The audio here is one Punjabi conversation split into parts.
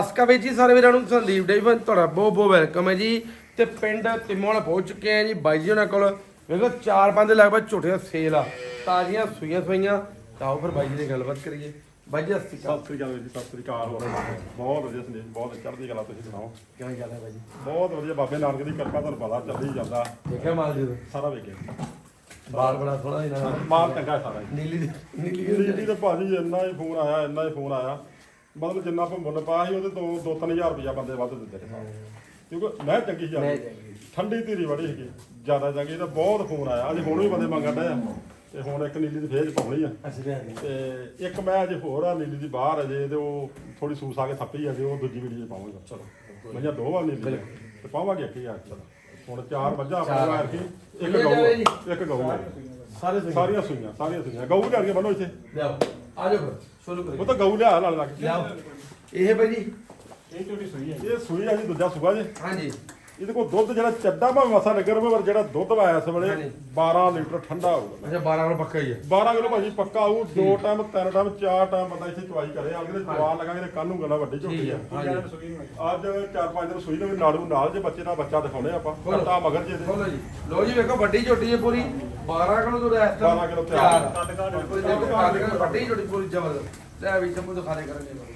ਅਸਕਾ ਵਿੱਚ ਜੀ ਸਾਰੇ ਵੀਰਾਂ ਨੂੰ ਸੰਦੀਪ ਡੇਵਨ ਤੁਹਾਡਾ ਬਹੁਤ ਬਹੁਤ ਵੈਲਕਮ ਹੈ ਜੀ। ਤੇ ਪਿੰਡ ਤਿਮੋਲ ਪਹੁੰਚ ਚੁੱਕੇ ਆ ਜੀ ਬਾਈ ਜੀ ਉਹਨਾਂ ਕੋਲ। ਵੇਖੋ ਚਾਰ ਪੰਜ ਲਗਭਗ ਝੋਟੀਆਂ ਸੇਲ ਆ ਤਾਜ਼ੀਆਂ ਸੂਈਆਂ ਸੂਈਆਂ ਤਾਂ ਆਓ ਫਿਰ ਬਾਈ ਜੀ ਦੀ ਗੱਲਬਾਤ ਕਰੀਏ। ਬਾਈ ਜੀ ਸਤਿ ਸ਼੍ਰੀ ਅਕਾਲ। ਜੀ ਸਤਿ ਸ੍ਰੀ ਅਕਾਲ ਹੋਰ ਬਹੁਤ ਵਧੀਆ ਸੰਦੇਸ਼ ਬਹੁਤ ਚੜ੍ਹਦੀ ਕਲਾ ਤੁਸੀਂ ਸੁਣਾਓ। ਕਿਵੇਂ ਗੱਲ ਹੈ ਬਾਈ ਜੀ। ਬਹੁਤ ਵਧੀਆ ਬਾਬੇ ਨਾਨਕ ਦੀ ਕਿਰਪਾ ਤੁਹਾਨੂੰ ਪਤਾ ਚੱਲੀ ਜਾਂਦਾ ਦੇਖਿਆ ਮਾਲ ਜੀ ਦਾ? ਸਾਰਾ ਵੇਖੇ ਬਾਲ ਬੜਾ ਸੋਹਣਾ ਇਹਨਾਂ ਦਾ ਮਾਲ ਚੰਗਾ ਸਾਰਾ। ਨੀਲੀ ਦੀ- ਨੀਲੀ ਨੀਲੀ ਤੇ ਭਾਜੀ ਇੰਨਾ ਹੀ ਫੋਨ ਆਇਆ ਇੰਨਾ ਹੀ ਫੋਨ ਆਇਆ। ਮਤਲਬ ਜਿੰਨਾ ਆਪਾਂ ਮੁੱਲ ਪਾਇਆ ਸੀ ਉਹਦੇ ਤੋਂ 2-3000 ਰੁਪਇਆ ਬੰਦੇ ਵੱਧ ਦਿੰਦੇ ਨੇ ਕਿਉਂਕਿ ਮੈਂ ਚੰਗੀ ਮੈਂ ਜਾਂਦੀ ਚੰਗੀ। ਠੰਡੀ ਧੀਰੀ ਬੜੀ ਸੀਗੀ। ਜ਼ਿਆਦਾ ਚੰਗੀ ਤਾਂ ਬਹੁਤ ਫੋਨ ਆਇਆ। ਅਜੇ ਹੁਣ ਵੀ ਬੰਦੇ ਮੰਗਣ ਡਏ ਆ। ਤੇ ਹੁਣ ਇੱਕ ਨੀਲੀ ਦੀ ਫੇਜ ਪਾਉਣੀ ਆ। ਜੀ ਤੇ ਇੱਕ ਮੈਂ ਅਜੇ ਹੋਰ ਆ ਨੀਲੀ ਦੀ ਬਾਹਰ ਅਜੇ ਤੇ ਉਹ ਥੋੜੀ ਸੂਸ ਆ ਕੇ ਥੱਪੀ ਅਜੇ ਉਹ ਦੂਜੀ ਵੀਡੀਓ ਪਾਵਾਂਗਾ। ਚਲੋ ਮੈਂ ਦੋ ਆ ਨੀਲੀ ਦੀਆਂ, ਤੇ ਪਾਵਾਂਗੇ ਇੱਕ ਯਾਰ ਚਲੋ ਹੁਣ ਚਾਰ ਮੱਝਾਂ। ਆਪਣਾ ਕੀ ਇੱਕ ਕਿੰਨੀਆਂ ਗਊ ਜੀ? ਆ, ਇੱਕ ਗਊ ਆ। ਸਾਰੇ ਸਾਰੀਆਂ ਸੂਈਆਂ ਸਾਰੀਆਂ ਸੂਈਆਂ। ਗਊ ਲਿਆ ਕੇ ਬੰਨੋ ਇੱਥੇ। ਲਿਆਓ। ਆ ਜਾਓ ਫਿਰ। ਸ਼ੁਰੂ ਉਹ ਕਰੀਏ ਤਾਂ ਗਊ ਲਿਆ ਨਾਲ ਲੱਗ ਲਿਆਓ। ਇਹ ਬਾਈ ਜੀ। ਇਹ ਝੋਟੀ ਸੂਈ ਹੈ? ਇਹ ਸੂਈ ਆ ਜੀ ਦੂਜਾ ਸੂਆ ਜੀ। ਹਾਂਜੀ। ਇਹਦੇ ਕੋਲ ਦੁੱਧ ਜਿਹੜਾ ਚੱਡਾ ਭਾਵੇਂ ਮਸਾ ਲੱਗਰ ਹੋਵੇ ਪਰ ਜਿਹੜਾ ਦੁੱਧ ਆਇਆ ਇਸ ਵੇਲੇ ਹਾਂਜੀ। 12 ਲੀਟਰ ਠੰਡਾ ਹੋਊਗਾ। ਅੱਛਾ 12 ਕਿਲੋ ਪੱਕਾ ਹੀ ਹੈ। 12 ਕਿਲੋ ਭਾਜੀ ਪੱਕਾ ਆਊ ਦੋ ਟਾਈਮ ਤਿੰਨ ਟਾਈਮ ਚਾਰ ਟਾਈਮ ਬੰਦਾ ਇੱਥੇ ਚਵਾਈ ਕਰੇ ਆ ਕਿਤੇ ਚਵਾ ਲਗਾਂਗੇ ਤੇ ਕੱਲ ਨੂੰ ਗਲਾ ਵੱਡੀ ਝੋਟੀ ਆ। ਅੱਜ ਚਾਰ ਪੰਜ ਦਿਨ ਸੂਈ ਦੇ ਨਾੜੂ ਨਾਲ ਜੇ ਬੱਚੇ ਨਾਲ ਬੱਚਾ ਦਿਖਾਉਣੇ ਆਪਾਂ। ਕੱਟਾ ਮਗਰ ਜੇ ਲੋ ਜੀ। ਵੇਖੋ ਵੱਡੀ ਝੋਟੀ ਹੈ ਪੂਰੀ। 12 ਕਿਲੋ ਤੋਂ ਰੈਸਟ 12 ਕਿਲੋ ਤਿਆਰ। ਦੇਖੋ ਵੱਡੀ ਝੋਟੀ ਪੂਰੀ ਜ਼ਬਰਦਸਤ। ਲੈ ਵੀ ਸਭ ਤੋਂ ਖਾਣੇ ਕਰਾਂਗੇ।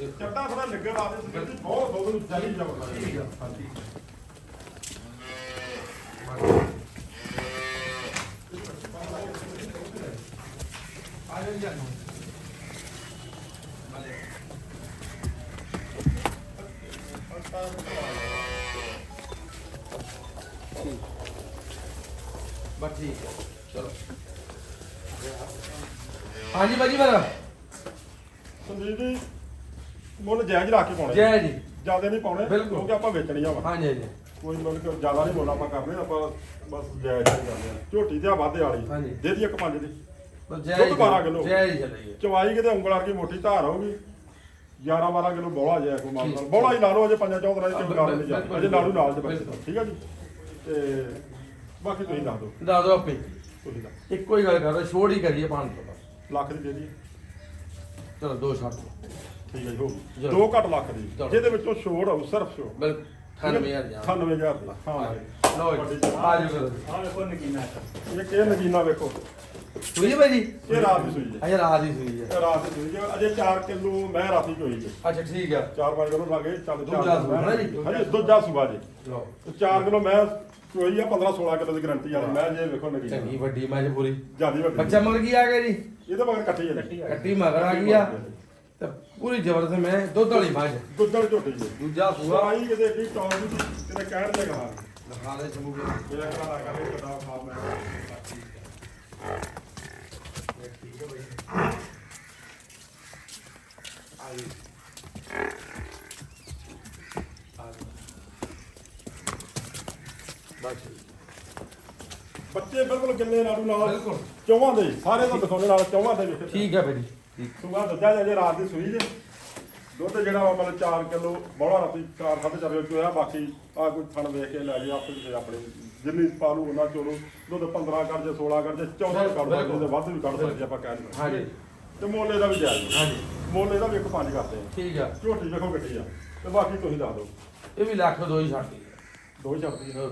ਚੱਟਾ ਥੋੜਾ ਲੱਗਣ ਆ ਦੇ ਬਹੁਤ ਦੁੱਧ ਨੂੰ ਜਾਈ ਜਾਊਗਾ। ਠੀਕ ਆ। ਹਾਂਜੀ। ਆ ਜਾਓ ਜੀ ਆ ਜਾਓ। ਬਸ ਠੀਕ ਹੈ ਚਲੋ। ਹਾਂਜੀ ਬਾਜੀ ਮੇਰਾ ਸੰਦੀਪ ਜੀ ਮੁੱਲ ਜਾਇਜ਼ ਰੱਖ ਕੇ ਪਾਉਣੇ। ਜੈ ਜੀ ਜ਼ਿਆਦਾ ਨਹੀਂ ਪਾਉਣੇ ਬਿਲਕੁਲ। ਕਿਉਂਕਿ ਆਪਾਂ ਵੇਚਣੀਆਂ ਵਾ। ਹਾਂਜੀ ਜੀ ਕੋਈ ਮੁੱਲ ਜ਼ਿਆਦਾ ਨਹੀਂ ਮੁੱਲ ਆਪਾਂ ਕਰਨੇ ਆਪਾਂ ਬਸ ਜਾਇਜ਼ ਹੀ ਕਰਨੇ ਆ। ਝੋਟੀ ਤੇ ਆ ਵਾਧੇ ਵਾਲੀ। ਹਾਂਜੀ। ਦੇ ਦੀ ਇੱਕ ਪੰਜ ਦੀ। ਬਸ ਜੈ ਦੁੱਧ 12 ਕਿਲੋ। ਜੈ ਜੀ। ਚਲੇਗੀ ਚਵਾਈ ਕਿਤੇ ਉਂਗਲ ਵਰਗੀ ਮੋਟੀ ਧਾਰ ਆਊਗੀ 11 12 ਕਿਲੋ ਬੋਲਾ ਜਾਇਆ ਕੋਈ ਠੀਕ। ਬੋਲਾ ਹੀ ਲਾ ਲਓ ਅਜੇ ਪੰਜਾਂ ਚੌਂ ਦਿਨਾਂ ਦੀ ਗੱਲ ਨਹੀਂ ਬਿਲਕੁਲ। ਅਜੇ ਨਾਲੂ ਨਾਲ ਦੇ ਬੱਚੇ। ਬਿਲਕੁਲ। ਠੀਕ ਆ ਜੀ? ਤੇ ਬਾਕੀ ਤੁਸੀਂ ਦੱਸ ਦਿਓ। ਦੱਸ ਦਿਓ ਆਪੇ। ਤੁਸੀਂ ਦੱਸ ਇੱਕੋ ਹੀ ਗੱਲ ਕਰ ਛੋੜ ਹੀ ਕਰੀਏ 500 ਦਾ ਲੱਖ ਦੀ ਦੇ ਦੀ ਚਲੋ ਦੋ ਛੱਡ ਦਿਓ। ਠੀਕ ਹੈ ਜੀ। ਹੋ। ਗਈ। ਦੋ ਘੱਟ ਲੱਖ ਦੀ। ਚਲੋ। ਜਿਹਦੇ ਵਿੱਚੋਂ ਛੋੜ ਆਊ ਸਿਰਫ ਛੋੜ। ਬਿਲਕੁਲ 98000 ਜਾ 98000 ਦੀ। ਹਾਂ ਲਓ ਜੀ ਆ ਜਾਓ ਕਰੋ ਹਾਂ ਵੇਖੋ ਨਗੀਨਾ ਇਹ ਇਹ ਨਗੀਨਾ ਵੇਖੋ? ਸੂਈ ਹੈ ਭਾਈ ਜੀ? ਇਹ ਰਾਤ ਦੀ ਸੂਈ ਹੈ। ਅਜੇ ਰਾਤ ਦੀ ਸੂਈ ਹੈ। ਇਹ ਰਾਤ ਦੀ ਸੂਈ ਹੈ। ਅਜੇ 4 ਕਿਲੋ ਮੈਂ ਰਾਤੀ ਚੋਈ ਹੈ। ਅੱਛਾ ਠੀਕ ਆ 4-5 ਕਿਲੋ ਲੱਗੇ ਚੱਲ ਦੂਜਾ ਸੂਆ ਨਾ ਜੀ? ਹਾਂਜੀ ਦੂਜਾ ਸੂਆ ਜੀ। ਲਓ। 4 ਕਿਲੋ ਮੈਂ ਚੋਈ ਆ 15-16 ਕਿਲੋ ਦੀ ਗਾਰੰਟੀ ਵਾਲੀ ਮੈਂ ਜੇ ਵੇਖੋ ਨਗੀਨਾ। ਚੰਗੀ ਵੱਡੀ ਮੈਂ ਪੂਰੀ। ਜਿਆਦੀ ਵੱਡੀ। ਬੱਚਾ ਮਗਰ ਕੀ ਆ ਗਿਆ ਜੀ? ਇਹਦੇ ਮਗਰ ਕੱਟੀ ਹੈ ਜੀ। ਕੱਟੀ ਮਗਰ ਆ ਗਈ ਆ। ਤੇ ਪੂਰੀ ਜ਼ਬਰਦਸਤ ਮੈਂ ਦੁੱਧ ਵਾਲੀ ਮੱਝ ਦੁੱਧੜ ਝੋਟੀ ਜੀ। ਦੂਜਾ ਸੂਆ। ਸੁਆਈ ਕਿਤੇ ਏਡੀ ਟੌਪ ਦੀ ਕਿਤੇ ਕਹਿਣ ਦੇ ਕਹਾ ਦਿਖਾ ਦੇ ਸਮੂਗੇ ਮੇਰਾ ਘਰ ਆ ਕਰੇ ਕਦਾ ਖਾ ਮੈਂ। ਠੀਕ ਹੈ ਭਾਈ ਆ ਜੀ ਆ ਜੀ ਬਸ ਬੱਚੇ ਬਿਲਕੁਲ ਕਿੰਨੇ ਨਾੜੂ ਨਾਲ ਬਿਲਕੁਲ। ਚੌਵਾਂ ਦੇ ਹੀ, ਸਾਰੇ ਦਾ ਦਿਖਾਉਣੇ ਨਾਲ ਚੌਵਾਂ ਦੇ ਵੇਖੇ ਠੀਕ ਹੈ ਭਾਈ ਠੀਕ ਸੁਗਾ ਦੱਜਾ ਜੇ ਰਾਤ ਦੀ ਸੂਈ ਜੇ। ਦੁੱਧ ਜਿਹੜਾ ਵਾ ਮਤਲਬ 4 ਕਿਲੋ ਬੋਲਾ ਰਾਤੀ 4 ਸਾਢੇ ਚਾਰ ਕਿਲੋ ਚੋਇਆ। ਬਾਕੀ ਆ ਕੋਈ ਥਣ ਵੇਖ ਕੇ ਲੈ ਜੇ ਆਪੇ ਤੇ ਆਪਣੇ ਜਿੰਨੀ ਪਾ ਲੂ ਉਹਨਾਂ ਚੋਲੂ। ਦੁੱਧ 15 ਕਰ ਜੇ 16 ਕਰ ਜੇ 14 ਵੀ ਕੱਢ ਤੇ ਵੱਧ ਵੀ ਕੱਢ ਸਕਦੇ ਆਪਾਂ ਕਹਿ ਨਹੀਂ ਹਾਂਜੀ। ਤੇ ਮੋਲੇ ਦਾ ਵੀ ਜਾਇਜ਼ ਹਾਂਜੀ। ਮੋਲੇ ਦਾ ਵੀ ਇੱਕ ਪੰਜ ਕਰਦੇ ਆ। ਠੀਕ ਆ। ਝੋਟੀ ਵੇਖੋ ਗੱਡੀ ਆ। ਤੇ ਬਾਕੀ ਤੁਸੀਂ ਦੱਸ ਦਿਓ। ਇਹ ਵੀ ਲੱਖ ਦੋ ਹੀ ਛੱਡ ਦੋ ਹੀ ਛੱਡਦੀ ਦਿਓ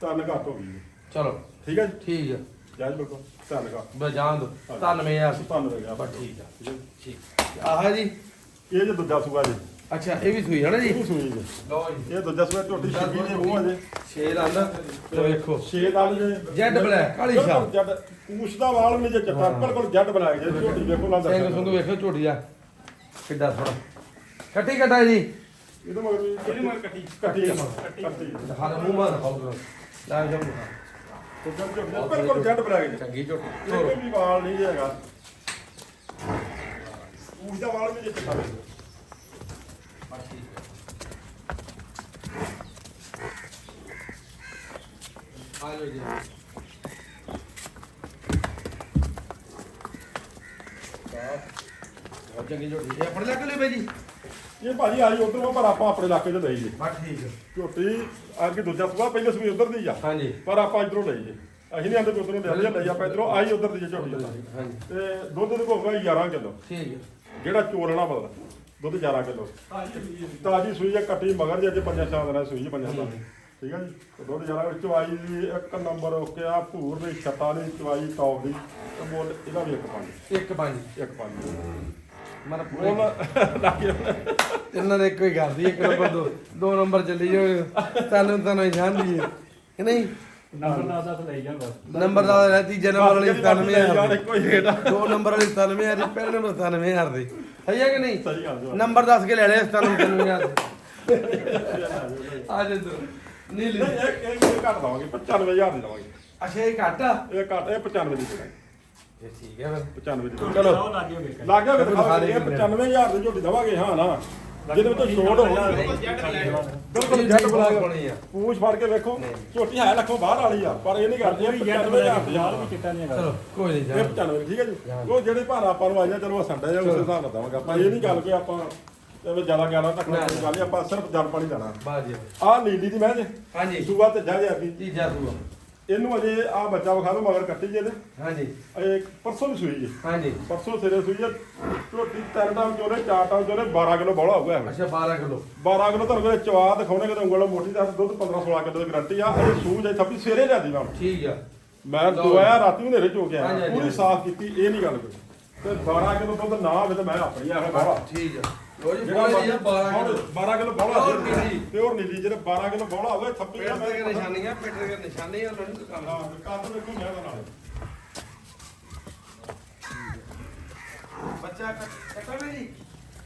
ਤਿੰਨ ਘੱਟ ਹੋ ਗਈ। ਜੀ। ਚਲੋ। ਠੀਕ ਹੈ ਜੀ। ਠੀਕ ਆ। ਜਾਇਜ਼ ਬਿਲਕੁਲ ਘੱਟ ਬਸ ਜਾਣ ਦੋ। 97000 ਧੰਨ ਗਿਆ ਬਸ ਠੀਕ ਆ। ਠੀਕ ਹੈ ਠੀਕ। ਆਹ ਜੀ। ਜੀ। ਇਹ ਜੇ ਦੂਜਾ ਸੂਆ ਜੀ। ਅੱਛਾ ਇਹ ਵੀ ਸੂਈ ਹੈ ਨਾ ਜੀ? ਇਹ ਸੂਈ ਜੀ। ਲਓ ਜੀ। ਇਹ ਦੂਜਾ ਸੂਆ ਝੋਟੀ ਛਿੱਗੀ ਦੇ ਮੂੰਹ ਅਜੇ ਸ਼ੇਰ ਆਂਦਾ ਤੇ ਵੇਖੋ। ਛੇ ਦੰਦ ਜੇ। ਜੈਡ ਬਲੈਕ ਕਾਲੀ ਬਿਲਕੁਲ ਜੱਟ ਪੂਛ ਦਾ ਵਾਲ ਨਹੀਂ ਜੇ ਚੱਟਾ ਬਿਲਕੁਲ ਜੱਟ ਬਲੈਕ ਜੇ। ਝੋਟੀ ਵੇਖੋ ਨਾ ਸਿੰਘ ਸੁੰਗ ਵੇਖੋ ਝੋਟੀ ਦਾ। ਕਿੱਡਾ ਥੋੜਾ ਕੱਟੀ ਕੱਟਾ ਜੀ। ਇਹਦੇ ਮਗਰ ਵੀ ਇਹਦੇ ਮਗਰ ਕੱਟੀ ਕੱਟੀ ਕੱਟੀ ਦੇ ਮੂੰਹ ਮਾਰ ਦਿਖਾਓ ਲੈ ਜਾਓ। ਤੇ ਜੱਟ ਝੋਟੀ ਦਾ ਬਿਲਕੁਲ ਜੱਟ ਬਲੈਕ ਜੇ ਚੰਗੀ ਝੋਟੀ ਇਹ ਵੀ ਵਾਲ ਨਹੀਂ ਜੇ ਹੈਗਾ। ਪੂਛ ਦਾ ਵਾਲ ਵੀ ਜੇ ਚੱਟਾ ਵੇਖੋ ਬਸ ਠੀਕ ਹੈ। ਆ ਜਾਓ ਜੀ। ਬਹੁਤ ਚੰਗੀ ਝੋਟੀ। ਇਹ ਆਪਣੇ ਲੱਗ ਲਈ ਬਾਈ ਜੀ। ਇਹ ਭਾਜੀ ਆਈ ਉਧਰੋਂ ਪਰ ਆਪਾਂ ਆਪਣੇ ਇਲਾਕੇ 'ਚ ਲਈ ਜੇ। ਬਸ ਠੀਕ ਹੈ ਝੋਟੀ ਅੱਗੇ ਦੂਜਾ ਸੂਆ ਪਹਿਲੇ ਸੂਏ ਉਧਰ ਦੀ ਆ। ਹਾਂਜੀ। ਪਰ ਆਪਾਂ ਇਧਰੋਂ ਲਈ ਜੇ। ਅਸੀਂ ਨਹੀਂ ਆਂਦੇ ਵੀ ਉਧਰੋਂ ਲੈ ਲਿਆ ਲਈ ਆਪਾਂ ਇਧਰੋਂ ਆਈ ਉਧਰ ਦੀ ਜੇ ਝੋਟੀ ਹਾਂਜੀ ਤੇ ਦੁੱਧ ਦੇ ਹੋਊਗਾ 11 ਕਿਲੋ। ਠੀਕ ਹੈ ਜਿਹੜਾ ਚੋਲਣਾ ਮਤਲਬ ਦੁੱਧ 11 ਕਿਲੋ। ਤਾਜੀ ਸੂਈ ਹੈ ਕੱਟੀ ਮਗਰ ਜੇ ਅੱਜ ਪੰਜਾਂ ਛਾਂ ਦਿਨਾਂ ਦੀ ਸੂਈ ਹੈ ਪੰਜਾਂ ਛਾਂ ਦੀ। ਠੀਕ ਹੈ ਜੀ? ਤੇ ਦੁੱਧ 11 ਕਿਲੋ ਚਵਾਈ ਦੀ ਇੱਕ ਨੰਬਰ ਓਕੇ ਆ ਭੂਰ ਦੀ ਛੱਟਾ ਦੀ ਚਵਾਈ ਟੌਪ ਦੀ ਤੇ ਮੁੱਲ ਇਹਦਾ ਵੀ ਇੱਕ ਪੰਜ। ਇੱਕ ਪੰਜ। ਇੱਕ ਪੰਜ। ਮਨ ਪੂਰੇ ਤਿੰਨਾਂ ਦੇ ਇੱਕੋ ਹੀ ਕਰਦੀ ਇੱਕ ਨੰਬਰ ਦੋ ਦੋ ਨੰਬਰ ਚੱਲੀ ਜਾਓ। ਤੁਹਾਨੂੰ ਤੁਹਾਨੂੰ ਜਾਣਦੀ ਹੈ ਕਿ ਨਹੀਂ? ਨੰਬਰ ਦਾ ਦੱਸ ਲਈ ਜਾਂ ਬਸ। ਨੰਬਰ ਦਾ ਰਹਿ ਤੀਜੇ ਨੰਬਰ ਵਾਲੀ 97000 ਦੀ। ਆ। ਦੋ ਨੰਬਰ ਵਾਲੀ 97000 ਦੀ ਪਹਿਲੇ ਨੰਬਰ 97000 ਦੀ। ਸਹੀ ਹੈ ਕਿ ਨਹੀਂ? ਸਹੀ ਗੱਲ ਜੀ ਨੰਬਰ ਦੱਸ ਕੇ ਲੈ ਲਿਆ 97000 ਆ ਜਾ ਤੂੰ ਨੀਲੀ। ਇਹ ਇਹ ਘੱਟ ਦਵਾਂਗੇ 95000 ਦੀ ਦਵਾਂਗੇ। ਅੱਛਾ ਇਹ ਘੱਟ ਆ? ਇਹ ਘੱਟ ਇਹ 95 ਦੀ ਦੇਵਾਂਗੇ ਇਹ ਠੀਕ ਹੈ ਫਿਰ। 95 ਦੀ ਚਲੋ। ਉਹ ਲੱਗ ਗਿਆ ਵੇਖਣ ਲੱਗ ਗਿਆ ਫਿਰ ਦਿਖਾ ਦੇ ਇਹ 95000 ਦੀ ਝੋਟੀ ਦਵਾਂਗੇ ਹਾਂ ਨਾ। ਜਿਹਦੇ ਵਿੱਚ ਛੋਟ ਹੋਊਗੀ। ਬਿਲਕੁਲ ਜੱਟ ਬੁਲਾ ਕੇ ਪਾਉਣੀ ਆ। ਪੂਛ ਫੜ ਕੇ ਵੇਖੋ ਝੋਟੀ ਹੈ ਲੱਖੋਂ ਬਾਹਰ ਵਾਲੀ ਆ ਪਰ ਇਹ ਨਹੀਂ ਕਰਦੀ ਕੋਈ ਇਹ ਜੱਟ 95000 ਦੀ ਯਾਰ ਆ ਵੀ ਚਿੱਟਾ ਨਹੀਂ ਹੈਗਾ। ਚਲੋ ਕੋਈ ਨਹੀਂ ਜਾ 95 ਠੀਕ ਹੈ ਜੀ? ਉਹ ਜਿਹੜੇ ਭਾਰ ਆਪਾਂ ਨੂੰ ਆਈਆਂ ਚਲੋ ਸੰਡਾ ਜਾਂ ਉਸ ਹਿਸਾਬ ਨਾਲ ਦਵਾਂਗੇ ਆਪਾਂ। ਇਹ ਨਹੀਂ ਗੱਲ ਕਿ ਆਪਾਂ ਐਵੇਂ ਜ਼ਿਆਦਾ ਗਿਆਰਾਂ ਤੱਕ ਨਾ ਗੱਲ ਨਹੀਂ, ਆਪਾਂ ਸਿਰਫ ਜਲ ਪਾਣੀ ਦੇਣਾ ਬਾਜੀ ਆਹ ਨੀਲੀ ਦੀ ਮੈਂ ਜੇ। ਹਾਂਜੀ। ਸੂਆ ਤੇ ਜਾ ਜਾ ਵੀ। ਤੀਜਾ ਸੂਆ। ਇਹਨੂੰ ਅਜੇ ਆ ਬੱਚਾ ਵਿਖਾ ਲਓ ਮਗਰ ਕੱਟੀ ਜੇ ਇਹਦੇ ਹਾਂਜੀ। ਇਹ ਪਰਸੋਂ ਦੀ ਸੂਈ ਜੀ। ਹਾਂਜੀ। ਪਰਸੋਂ ਸਿਰੇ ਸੂਈ ਹੈ ਝੋਟੀ ਤਿੰਨ ਟਾਈਮ ਚੋਰੇ ਚਾਰ ਟਾਈਮ ਚੋਰੇ 12 ਕਿਲੋ ਬੋਲਾ ਹੋਊਗਾ ਇਹ। ਅੱਛਾ 12 ਕਿਲੋ। 12 ਕਿਲੋ ਤੁਹਾਨੂੰ ਕੋਲੇ ਚਵਾ ਦਿਖਾਉਣੇ ਕਿ ਉਂਗਲ ਮੋਟੀ ਦਾ ਦੁੱਧ 15 16 ਕਿਲੋ ਦੀ ਗਰੰਟੀ ਆ। ਅਜੇ ਸੂਈ ਜੇ ਥੱਪੀ ਸਵੇਰੇ ਲਿਆਦੀ ਮੈਂ ਠੀਕ ਆ। ਮੈਂ ਦੋਇਆ ਰਾਤੀ ਹਨੇਰੇ ਚੋ ਕੇ ਆਇਆ। ਪੂਰੀ। ਸਾਫ਼ ਕੀਤੀ ਇਹ ਨਹੀਂ ਗੱਲ ਕੋਈ ਤੇ 12 ਕਿਲੋ ਦੁੱਧ ਨਾ ਹੋਵੇ ਤੇ ਮੈਂ ਆਪਣੀ ਆਖੇ ਠੀਕ ਆ। ਲੋ ਜੀ ਜਿਹੜਾ ਬੋਲੇ ਜੀ 12 ਕਿਲੋ 12 ਕਿਲੋ। ਬੋਲਾ Pure ਨੀਲੀ। ਪਿਓਰ ਨੀਲੀ ਜਿਹੜੇ 12 ਕਿਲੋ ਬੋਲਾ ਹੋਵੇ ਥੱਪੀ ਪੇਟ ਤੇ ਨਿਸ਼ਾਨੀਆਂ ਪੇਟ ਤੇ ਨਿਸ਼ਾਨੀਆਂ ਲੋਣ ਦੁਕਾਨ ਹਾਂ ਕੱਦ ਦੇਖੋ ਮੈਂ ਦਾ ਨਾਲ। ਬੱਚਾ ਕੱਟਾ ਨਹੀਂ।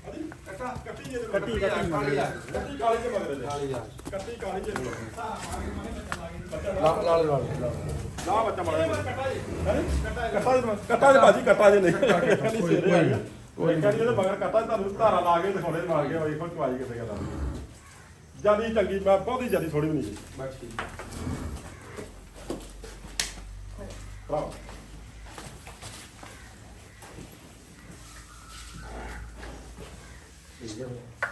ਹਾਂਜੀ? ਕੱਟਾ। ਕੱਟੀ ਜੇ ਕੱਟੀ, ਕੱਟੀ ਕੱਟੀ ਕਾਲੀ ਚ ਮਗਰ ਜੇ ਕੱਟੀ ਕਾਲੀ ਚ ਲਾ ਲਾ ਲਾ ਨਾ ਬੱਚਾ ਮਾਰਾ ਕੱਟਾ ਜੀ। ਕੱਟਾ ਜੀ। ਕੱਟਾ ਜੀ ਭਾਜੀ ਕੱਟਾ ਜੀ ਨਹੀਂ। ਕੱਟੀ ਗਿਆ ਕੋਈ ਕਹਿੰਦੀ ਇਹਦੇ ਮਗਰ ਕੱਟਾ ਤੁਹਾਨੂੰ ਧਾਰਾ ਲਾ ਕੇ ਦਿਖਾਉਣੇ ਮਾਰ ਕੇ ਵੇਖੋ ਚਵਾਈ ਕਿੱਥੇ ਕਰਦਾ ਜਿਆਦੀ ਚੰਗੀ ਮੈਂ ਬਹੁਤੀ ਜਿਆਦੀ ਥੋੜੀ ਵੀ ਨਹੀਂ ਜੀ ਬਸ ਠੀਕ। ਭਰਾਵਾ ਠੀਕ ਹੈ।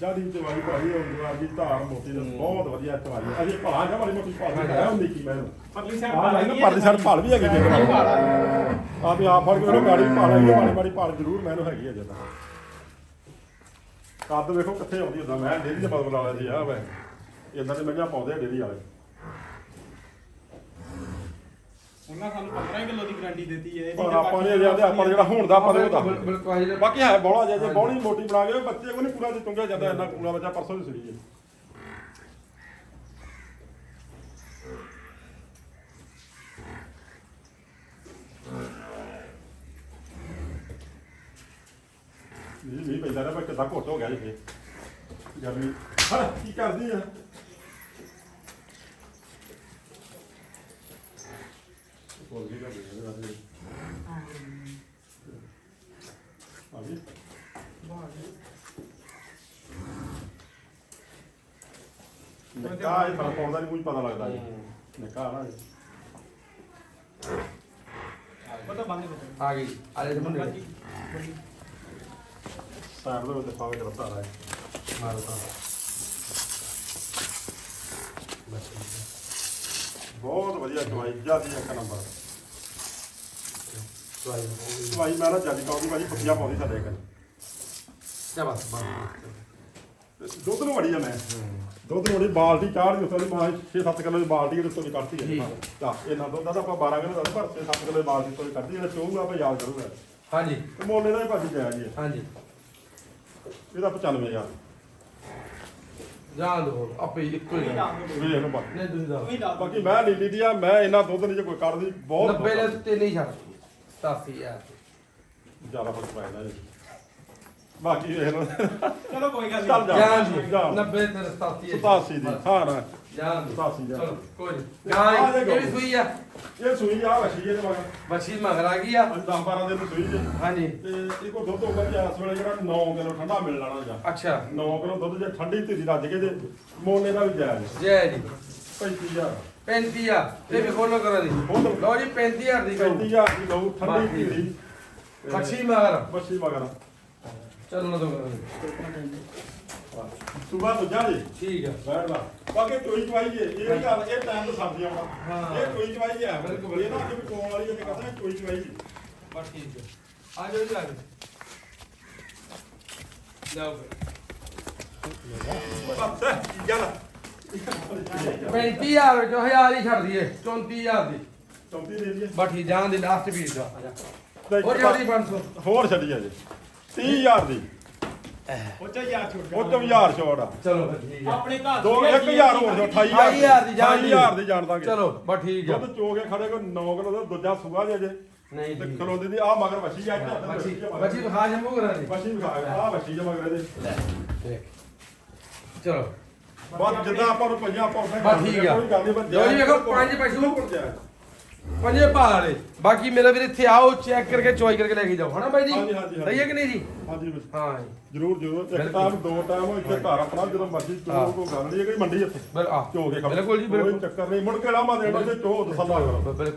ਜਿਆਦੀ ਚਵਾਈ ਭਾਈ ਉਹ ਆ ਗਈ ਧਾਰ ਮੋਟੀ ਦਾ ਬਹੁਤ ਵਧੀਆ ਚਵਾਈ ਅਜੇ ਭਲਾ ਜਾਂ ਮਾੜੀ ਮੋਟੀ ਭਾਲ ਹੈ ਉਹ ਨਿੱਕੀ ਮੈਂ ਪਰਲੀ ਆ ਲੈ ਨਾ ਪਰਲੀ ਸਾਈਡ ਭਾਲ ਵੀ ਹੈਗੀ ਜੇ ਆ ਵੀ ਆ ਫੜ ਕੇ ਉਹਨੂੰ ਗਾੜੀ ਭਾਲ ਹੈਗੀ ਮਾੜੀ ਮਾੜੀ ਭਾਲ ਜ਼ਰੂਰ ਮੈਨੂੰ ਹੈਗੀ ਅਜੇ ਤਾਂ ਕੱਦ ਵੇਖੋ ਕਿੱਥੇ ਆਉਂਦੀ ਹੁੰਦਾ ਮੈਂ ਡੇਰੀ ਦੇ ਬਦਲ ਵਾਲਾ ਸੀ ਆ ਵੇ। ਇਦਾਂ ਦੇ ਮਈਆਂ ਪਾਉਂਦੇ ਆ ਡੇਰੀ ਵਾਲੇ। ਉਹਨਾਂ ਸਾਨੂੰ 15 ਕਿਲੋ ਦੀ ਗਾਰੰਟੀ ਦਿੱਤੀ ਹੈ ਪਰ ਆਪਾਂ ਨੇ ਅਜੇ ਆਪਾਂ ਜਿਹੜਾ ਹੁਣ ਦਾ ਆਪਾਂ ਨੇ ਉਹ ਦੱਸ ਬਿਲਕੁਲ ਆਹੀ ਬਾਕੀ ਹੈ ਬੋਲਾ ਜੇ ਜੇ ਬੋਲੀ ਮੋਟੀ ਬਣਾ ਕੇ ਬੱਚੇ ਕੋ ਨਹੀਂ ਪੂਰਾ ਤੇ ਚੁੰਗਿਆ ਜਾਂਦਾ ਇੰਨਾ ਪੂਰਾ ਬੱਚਾ ਪਰਸੋਂ ਦੀ ਸੜੀ ਹੈ ਨਹੀਂ ਨਹੀਂ ਪੈਂਦਾ ਨਾ ਪਰ ਕਿੱਦਾਂ ਘੁੱਟ ਹੋ ਗਿਆ ਜੀ ਫੇ ਗਰਮੀ ਹਾਂ ਕੀ ਕਰਦੀ ਆ। ਬੋਲ ਗਈ ਕਰ ਰਹੀ ਹੈ ਆ ਗਈ ਨਿੱਕਾ ਇਹ ਫ਼ਰਕ ਪਾਉਂਦਾ ਨਹੀਂ ਕੁਝ ਪਤਾ ਲੱਗਦਾ ਜੀ ਨਿੱਕਾ ਨਾ ਪਤਾ ਬੰਦ ਕਰ ਆ ਗਈ ਆਲੇ ਦੇ ਮੁੰਡੇ ਸਾਈਡ ਦੇ ਉੱਤੇ ਪਾਵੇ ਜਿਹੜਾ ਸਾਰਾ ਹੈ ਮਾਰੋ ਬਹੁਤ ਵਧੀਆ ਦਵਾਈ ਜਿਆਦੀ ਇੱਕ ਨੰਬਰ। ਸਵਾਈ ਦਵਾਈ ਮੈਂ ਨਾ ਜਿਆਦੀ ਪਾਉਂਦੀ ਭਾਜੀ ਪੱਕੀਆਂ ਪਾਉਂਦੀ ਸਾਡੇ ਕੋਲ ਚਾ ਬਸ ਬਸ। ਦੁੱਧ ਨੂੰ ਵੜੀ ਆ ਮੈਂ। ਦੁੱਧ ਨੂੰ ਵੜੀ ਬਾਲਟੀ ਚਾੜ ਦੀ ਉੱਤੇ ਮਾਂ 6-7 ਕਿਲੋ ਦੀ ਬਾਲਟੀ ਇਹਦੇ ਉੱਤੋਂ ਦੀ ਕੱਢਤੀ ਹੈ ਠੀਕ। ਤਾਂ ਇਹਨਾਂ ਦੁੱਧ ਦਾ ਤਾਂ ਆਪਾਂ 12 ਕਿਲੋ ਦਾ ਪਰ 6-7 ਕਿਲੋ ਦੀ ਬਾਲਟੀ ਤੋਂ ਕੱਢਦੀ ਜਿਹੜਾ ਚੋਊਗਾ ਆਪਾਂ ਯਾਦ ਕਰੂਗਾ। ਹਾਂਜੀ। ਤੇ ਮੁੱਲ ਇਹਦਾ ਹੀ ਭਾਜੀ ਜਾਇਆ ਜੀ ਹਾਂਜੀ। ਇਹਦਾ 95000 ਜਾਣ ਦੋ ਆਪੇ ਇੱਕੋ ਹੀ। ਵੇਖ ਲਓ ਬਾਕੀ ਨਹੀਂ ਤੁਸੀਂ ਦਾ ਬਾਕੀ ਮੈਂ ਨੀਲੀ ਦੀ ਆ ਮੈਂ ਇਹਨਾਂ ਦੁੱਧ ਨਹੀਂ ਜੇ ਕੋਈ ਕੱਢਦੀ ਬਹੁਤ 90 ਲੈ ਤੇ ਨਹੀਂ ਛੱਡ। 87000 ਜ਼ਿਆਦਾ ਫ਼ਰਕ ਪੈਂਦਾ ਜੀ। ਬਾਕੀ ਵੇਖ ਲਓ। ਚਲੋ ਕੋਈ ਗੱਲ ਚੱਲ ਨਹੀਂ ਜਾ ਜਾਣ ਦੋ ਜਾ 90 ਤੇ 87 87 ਦੀ ਹਾਂ ਨਾ ਜਾਣ ਦੋ 87 ਜਾ ਚਲੋ ਕੋਈ ਨਹੀਂ ਗਾਂ ਇਹ ਵੀ ਸੂਈ ਆ। ਇਹ ਸੂਈ ਆ ਵਸ਼ੀ ਇਹਦੇ ਮਗਰ ਬੱਚੀ ਮਗਰ ਆ ਗਈ ਆ। 10 12 ਦਿਨ ਦੀ ਸੂਈ ਜੇ। ਹਾਂਜੀ। ਤੇ ਇਹ ਕੋ ਦੁੱਧ ਹੋਗਾ ਜੀ ਇਸ ਵੇਲੇ ਜਿਹੜਾ 9 ਕਿਲੋ ਠੰਡਾ ਮਿਲ ਜਾਣਾ ਜਾਂ। ਅੱਛਾ। 9 ਕਿਲੋ ਦੁੱਧ ਜੇ ਠੰਡੀ ਧੀਰੀ ਰੱਜ ਕੇ ਜੇ ਮੋਨੇ ਦਾ ਵੀ ਜਾਇਜ਼ ਜੈ। ਜੀ 35000 35 ਆ ਇਹ ਵੀ ਖੋਲੋ ਕਰਾ ਦੀ ਖੋਲੋ। ਲਓ ਜੀ 35000 ਦੀ ਕਹੋ 35000 ਦੀ ਲਊ ਠੰਡੀ ਬਾਕੀ। ਧੀਰੀ ਬੱਚੀ ਮਗਰ ਬੱਛੀ ਮਗਰ ਚੱਲ ਨਾ ਦੋ ਕਰਾ ਦੀ ਸੁਬਾ ਦੂਜਾ ਜੀ। ਠੀਕ ਆ। ਬੈਠ ਲਾ। ਬਾਕੀ ਟੋਈ ਚਵਾਈ ਜੇ ਇਹ ਨਹੀਂ ਗੱਲ ਇਹ ਟਾਈਮ ਤੋਂ ਸਬਜ਼ੀ ਆਉਣਾ। ਹਾਂ। ਇਹ ਟੋਈ ਚਵਾਈ ਹੈ ਬਿਲਕੁਲ, ਇਹ ਨਾ ਕਿ ਕੋਣ ਵਾਲੀ ਜਿਹਨੇ ਕਹਿੰਦਾ ਟੋਈ ਚਵਾਈ ਜੀ। ਬਸ ਠੀਕ ਆ। ਆ ਜਾਓ ਜੀ ਆ ਜਾਓ। ਜਾਓ ਬਸ ਗੱਲ 35000 ਵਿੱਚੋਂ 1000 ਹੀ ਛੱਡ ਦਈਏ 34000 ਦੀ। ਚੌਂਤੀ ਦੇ ਦਈਏ। ਬਾਠੀ ਜਾਣ ਦੀ ਲਾਸਟ ਵੀਰ ਦਾ। ਤੇ ਹੋਰ ਜਲਦੀ 500 ਹੋਰ ਛੱਡੀ ਆ ਜੀ। 30000 ਦੀ। ਉਹ ਚ ਯਾਰ ਛੁੱਟ। ਉਹ ਤੋਂ 1000 ਛੋੜ ਆ ਚਲੋ ਫਿਰ ਠੀਕ ਆ। ਆਪਣੇ ਘਰ ਦੋ 1000 ਹੋਰ ਜੋ 28000 28000 ਦੀ। ਜਾਣ ਦੀ। 28000 ਦੀ ਜਾਣ ਦਾਂਗੇ। ਚਲੋ ਬਸ ਠੀਕ ਆ। ਦੁੱਧ ਚੋ ਕੇ ਖੜੇ ਕੋ 9 ਕਿਲੋ ਦਾ ਦੂਜਾ ਸੂਆ ਜੇ ਜੇ ਨਹੀਂ ਤੇ ਖਲੋਂਦੀ ਦੀ ਆ ਮਗਰ ਵਸ਼ੀ ਆ ਇੱਥੇ। ਬੱਚੀ ਬੱਚੀ ਵਿਖਾ ਜੰਮੂ ਕਰਾਂ ਦੀ। ਵਸ਼ੀ ਵਿਖਾ ਆ ਵਸ਼ੀ ਜੇ ਮਗਰ ਇਹਦੇ ਦੇਖ। ਚਲੋ। ਬਸ ਜਿੱਦਾਂ ਆਪਾਂ ਨੂੰ ਪੰਜਾਂ ਉਦਾਂ ਬਸ ਠੀਕ ਆ। ਕੋਈ ਗੱਲ ਨਹੀਂ ਬਸ ਲਓ ਜੀ ਵੇਖੋ, ਪੰਜ ਪਸ਼ੂ। ਪੰਜੇ ਵਾਲੇ। ਬਾਕੀ ਮੇਰੇ ਵੀਰ ਇੱਥੇ ਆਓ ਚੈੱਕ ਕਰਕੇ ਚੋਈ ਕਰਕੇ ਲੈ ਕੇ ਜਾਓ। ਹਨਾ ਬਾਈ ਜੀ? ਹਾਂਜੀ, ਹਾਂਜੀ, ਸਹੀ ਹੈ ਕਿ ਨਹੀਂ ਜੀ? ਹਾਂਜੀ ਹਾਂ ਜੀ। ਜਰੂਰ ਜਰੂਰ। ਇੱਕ। ਟਾਈਮ ਦੋ ਟਾਈਮ ਇੱਥੇ ਘਰ ਆਪਣਾ ਜਦੋਂ ਮਰਜ਼ੀ ਹਾਂ। ਚੋ ਕੋਈ ਗੱਲ ਨਹੀਂ ਇਹ ਮੰਡੀ ਇੱਥੇ? ਬਿਲ ਆ ਚੋ ਕੇ ਖਬਰ ਬਿਲਕੁਲ ਜੀ ਬਿਲਕੁਲ। ਚੱਕਰ ਨਹੀਂ ਮੁੜ ਕੇ ਲਾਮਾ ਦੇਣਾ ਤੇ ਚੋ ਤਸੱਲਾ ਕਰੋ। ਬਿਲਕੁਲ ਜੀ,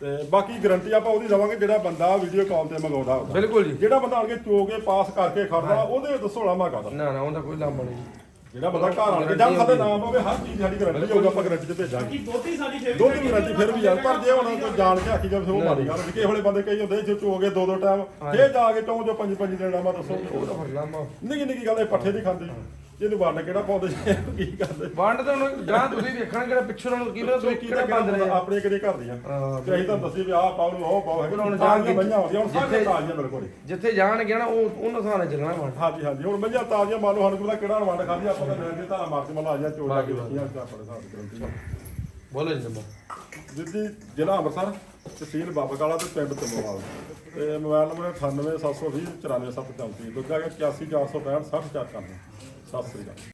ਤੇ ਬਾਕੀ ਗਾਰੰਟੀ ਆਪਾਂ ਉਹਦੀ ਦਵਾਂਗੇ ਜਿਹੜਾ ਬੰਦਾ ਵੀਡੀਓ ਕਾਲ ਤੇ ਮੰਗਾਉਂਦਾ। ਬਿਲਕੁਲ ਜੀ। ਜਿਹੜਾ ਬੰਦਾ ਆਣ ਕੇ ਚੋ ਕੇ ਪਾਸ ਕਰਕੇ ਖੜਦਾ ਉਹਦੇ ਵਿੱਚ 16 ਮਾ ਕਰਦਾ ਨਾ ਨਾ ਉਹਦਾ ਕੋਈ ਲਾਂਭਾ ਨਹੀਂ ਜੀ। ਜਿਹੜਾ ਬੰਦਾ ਘਰ ਆਣ ਕੇ ਜਦ ਸਾਡੇ ਨਾਮ ਹੋਵੇ ਹਰ ਚੀਜ਼ ਸਾਡੀ ਗਾਰੰਟੀ ਹੋਊਗਾ ਆਪਾਂ ਗਾਰੰਟੀ ਤੇ ਭੇਜਾਂਗੇ। ਦੋਤੀ ਸਾਡੀ ਫੇਵਰੇਟ ਦੁੱਧ ਦੀ ਗਾਰੰਟੀ ਫਿਰ ਵੀ ਯਾਰ ਪਰ ਜੇ ਹੁਣ ਕੋਈ ਜਾਣ ਕੇ ਆਖੀ ਜਾਵੇ ਉਹ ਮਾਰੀ ਗੱਲ ਕਿਸੇ ਵੇਲੇ ਬੰਦੇ ਕਈ ਹੁੰਦੇ ਜੋ ਚੋ ਕੇ ਦੋ ਦੋ ਟਾਈਮ ਫੇਰ ਜਾ ਕੇ ਚੋਂ ਜੋ ਪੰਜ ਪੰਜ ਦਿਨ ਡਾਮਾ ਦੱਸੋ। ਨਿੱਕੀ ਨਿੱਕੀ ਗੱਲ ਇਹ ਪੱਠੇ ਨਹੀਂ ਖਾਂਦੇ। ਇਹਨੂੰ ਵੰਡ ਕਿਹੜਾ ਪਾਉਂਦੇ ਜੀ? ਕੀ ਕਰਦੇ? ਵੰਡ ਤੇ ਹੁਣ ਜਾਂ ਤੁਸੀਂ ਵੇਖਣਾ ਕਿਹੜਾ ਪਿੱਛੋਂ ਨੂੰ ਕੀ ਪਤਾ ਤੁਸੀਂ ਕਿਹੜਾ ਬੰਦ ਰਹੇ ਆ। ਆਪਣੇ ਕਿਹੜੇ ਘਰ ਦੀਆਂ ਹਾਂ, ਤੇ ਅਸੀਂ ਤਾਂ ਦੱਸੀ ਵੀ ਆਹ ਪਾਉ ਨੂੰ ਉਹ ਪਾਉ ਹੈ ਹੁਣ ਹੁਣ ਜਾਣ ਕੇ- ਮਈਆਂ ਆਉਂਦੀਆਂ ਹੁਣ ਸਾਰੇ ਜਿੱਥੇ- ਤਾਜ਼ੀਆਂ ਮੇਰੇ ਕੋਲ। ਜਿੱਥੇ ਜਾਣਗੇ ਨਾ ਉਹ ਉਹਨਾਂ ਨਾਲ ਚੱਲਣਾ ਵੰਡ। ਹਾਂਜੀ ਹਾਂਜੀ। ਹੁਣ ਮਈਆਂ ਤਾਜ਼ੀਆਂ ਮੰਨ ਲਓ ਸਾਨੂੰ ਪਤਾ ਕਿਹੜਾ ਵੰਡ ਖਾਦੀ ਆਪਾਂ ਤਾਂ ਲੈਣ ਦੇ ਧਾਰਾ ਮਾਰ ਕੇ ਮਲਾ ਆ ਜਾ ਚੋੜਾ ਕੇ ਰੱਖੀਆਂ ਆਪਣੇ ਹਿਸਾਬ ਦੀ ਗਰੰਟੀ ਬੋਲੋ ਜੀ ਨੰਬਰ ਜਿੱਦੀ ਜ਼ਿਲ੍ਹਾ ਅੰਮ੍ਰਿਤਸਰ ਤਹਿਸੀਲ ਬਾਬਾ ਕਾਲਾ ਤੇ ਪਿੰਡ ਤਮੋਵਾਲ ਤੇ ਮੋਬਾਈਲ ਨੰਬਰ 98720 94734 ਦੂਜਾ ਹੈ 81465 604 ਸਤਿ ਸ੍ਰੀ ਅਕਾਲ